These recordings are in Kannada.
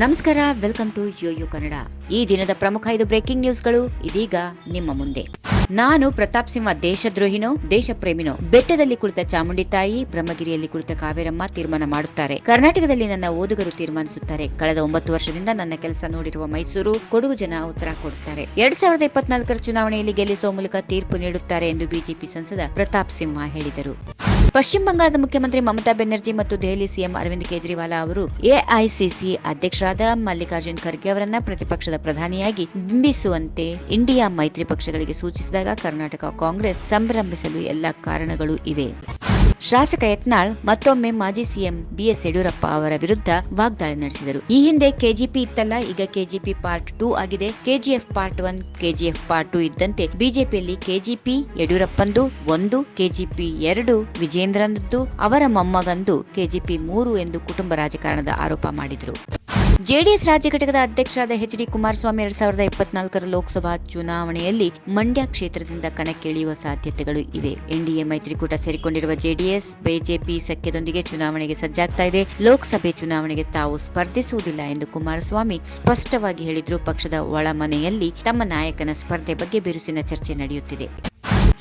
ನಮಸ್ಕಾರ ವೆಲ್ಕಮ್ ಟು ಯೋಯೋ ಕನ್ನಡ ಈ ದಿನದ ಪ್ರಮುಖ ಐದು ಬ್ರೇಕಿಂಗ್ ನ್ಯೂಸ್ಗಳು ಇದೀಗ ನಿಮ್ಮ ಮುಂದೆ. ನಾನು ಪ್ರತಾಪ್ ಸಿಂಹ, ದೇಶದ್ರೋಹಿನೋ ದೇಶ ಪ್ರೇಮಿನೋ ಬೆಟ್ಟದಲ್ಲಿ ಕುಳಿತ ಚಾಮುಂಡಿ ತಾಯಿ, ಬ್ರಹ್ಮಗಿರಿಯಲ್ಲಿ ಕುಳಿತ ಕಾವೇರಮ್ಮ ತೀರ್ಮಾನ ಮಾಡುತ್ತಾರೆ. ಕರ್ನಾಟಕದಲ್ಲಿ ನನ್ನ ಓದುಗರು ತೀರ್ಮಾನಿಸುತ್ತಾರೆ. ಕಳೆದ ಒಂಬತ್ತು ವರ್ಷದಿಂದ ನನ್ನ ಕೆಲಸ ನೋಡಿರುವ ಮೈಸೂರು, ಕೊಡಗು ಜನ ಉತ್ತರ ಕೊಡುತ್ತಾರೆ. ಎರಡ್ ಸಾವಿರದ ಇಪ್ಪತ್ನಾಲ್ಕರ ಚುನಾವಣೆಯಲ್ಲಿ ಗೆಲ್ಲಿಸುವ ಮೂಲಕ ತೀರ್ಪು ನೀಡುತ್ತಾರೆ ಎಂದು ಬಿಜೆಪಿ ಸಂಸದ ಪ್ರತಾಪ್ ಸಿಂಹ ಹೇಳಿದರು. ಪಶ್ಚಿಮ ಬಂಗಾಳದ ಮುಖ್ಯಮಂತ್ರಿ ಮಮತಾ ಬೆನರ್ಜಿ ಮತ್ತು ದೆಹಲಿ ಸಿಎಂ ಅರವಿಂದ್ ಕೇಜ್ರಿವಾಲ್ ಅವರು ಎಐಸಿಸಿ ಅಧ್ಯಕ್ಷರಾದ ಮಲ್ಲಿಕಾರ್ಜುನ್ ಖರ್ಗೆ ಅವರನ್ನ ಪ್ರತಿಪಕ್ಷದ ಪ್ರಧಾನಿಯಾಗಿ ಬಿಂಬಿಸುವಂತೆ ಇಂಡಿಯಾ ಮೈತ್ರಿ ಪಕ್ಷಗಳಿಗೆ ಸೂಚಿಸಿದಾಗ ಕರ್ನಾಟಕ ಕಾಂಗ್ರೆಸ್ ಸಂಭ್ರಮಿಸಲು ಎಲ್ಲ ಕಾರಣಗಳು ಇವೆ. ಶಾಸಕ ಯತ್ನಾಳ್, ಮತ್ತೊಮ್ಮೆ ಮಾಜಿ ಸಿಎಂ ಬಿಎಸ್ ಯಡಿಯೂರಪ್ಪ ಅವರ ವಿರುದ್ಧ ವಾಗ್ದಾಳಿ ನಡೆಸಿದರು. ಈ ಹಿಂದೆ ಕೆಜಿಪಿ ಇತ್ತಲ್ಲ, ಈಗ ಕೆಜಿಪಿ ಪಾರ್ಟ್ ಟೂ ಆಗಿದೆ. KGF part one, KGF part two ಇದ್ದಂತೆ ಬಿಜೆಪಿಯಲ್ಲಿ ಕೆಜಿಪಿ ಯಡಿಯೂರಪ್ಪಂದು ಒಂದು, ಕೆಜಿಪಿ ಎರಡು, ವಿಜೇಂದ್ರನದ್ದು, ಅವರ ಮೊಮ್ಮಗಂದು, ಕೆಜಿಪಿ ಮೂರು ಎಂದು ಕುಟುಂಬ ರಾಜಕಾರಣದ ಆರೋಪ ಮಾಡಿದರು. ಜೆಡಿಎಸ್ ರಾಜ್ಯ ಘಟಕದ ಅಧ್ಯಕ್ಷರಾದ ಎಚ್ ಡಿ ಕುಮಾರಸ್ವಾಮಿ ಎರಡ್ ಸಾವಿರದ ಇಪ್ಪತ್ನಾಲ್ಕರ ಲೋಕಸಭಾ ಚುನಾವಣೆಯಲ್ಲಿ ಮಂಡ್ಯ ಕ್ಷೇತ್ರದಿಂದ ಕಣಕ್ಕಿಳಿಯುವ ಸಾಧ್ಯತೆಗಳು ಇವೆ. ಎನ್ಡಿಎ ಮೈತ್ರಿಕೂಟ ಸೇರಿಕೊಂಡಿರುವ ಜೆಡಿಎಸ್, ಬಿಜೆಪಿ ಸಖ್ಯದೊಂದಿಗೆ ಚುನಾವಣೆಗೆ ಸಜ್ಜಾಗ್ತಾ ಇದೆ. ಲೋಕಸಭೆ ಚುನಾವಣೆಗೆ ತಾವು ಸ್ಪರ್ಧಿಸುವುದಿಲ್ಲ ಎಂದು ಕುಮಾರಸ್ವಾಮಿ ಸ್ಪಷ್ಟವಾಗಿ ಹೇಳಿದ್ರು. ಪಕ್ಷದ ಒಳಮನೆಯಲ್ಲಿ ತಮ್ಮ ನಾಯಕನ ಸ್ಪರ್ಧೆ ಬಗ್ಗೆ ಬಿರುಸಿನ ಚರ್ಚೆ ನಡೆಯುತ್ತಿದೆ.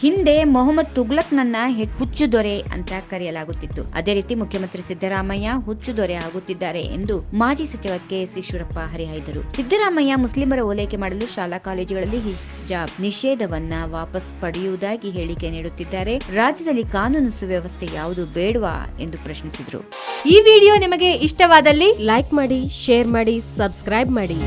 ಹಿಂದೆ ಮೊಹಮ್ಮದ್ ತುಗ್ಲಕ್ನನ್ನ ಹುಚ್ಚು ದೊರೆ ಅಂತ ಕರೆಯಲಾಗುತ್ತಿತ್ತು. ಅದೇ ರೀತಿ ಮುಖ್ಯಮಂತ್ರಿ ಸಿದ್ದರಾಮಯ್ಯ ಹುಚ್ಚು ದೊರೆ ಆಗುತ್ತಿದ್ದಾರೆ ಎಂದು ಮಾಜಿ ಸಚಿವ ಕೆಎಸ್ ಈಶ್ವರಪ್ಪ ಹರಿಹಾಯ್ದರು. ಸಿದ್ದರಾಮಯ್ಯ ಮುಸ್ಲಿಮರ ಓಲೈಕೆ ಮಾಡಲು ಶಾಲಾ ಕಾಲೇಜುಗಳಲ್ಲಿ ಹಿಜಾಬ್ ನಿಷೇಧವನ್ನ ವಾಪಸ್ ಪಡೆಯುವುದಾಗಿ ಹೇಳಿಕೆ ನೀಡುತ್ತಿದ್ದಾರೆ. ರಾಜ್ಯದಲ್ಲಿ ಕಾನೂನು ಸುವ್ಯವಸ್ಥೆ ಯಾವುದು ಬೇಡವಾ ಎಂದು ಪ್ರಶ್ನಿಸಿದರು. ಈ ವಿಡಿಯೋ ನಿಮಗೆ ಇಷ್ಟವಾದಲ್ಲಿ ಲೈಕ್ ಮಾಡಿ, ಶೇರ್ ಮಾಡಿ, ಸಬ್ಸ್ಕ್ರೈಬ್ ಮಾಡಿ.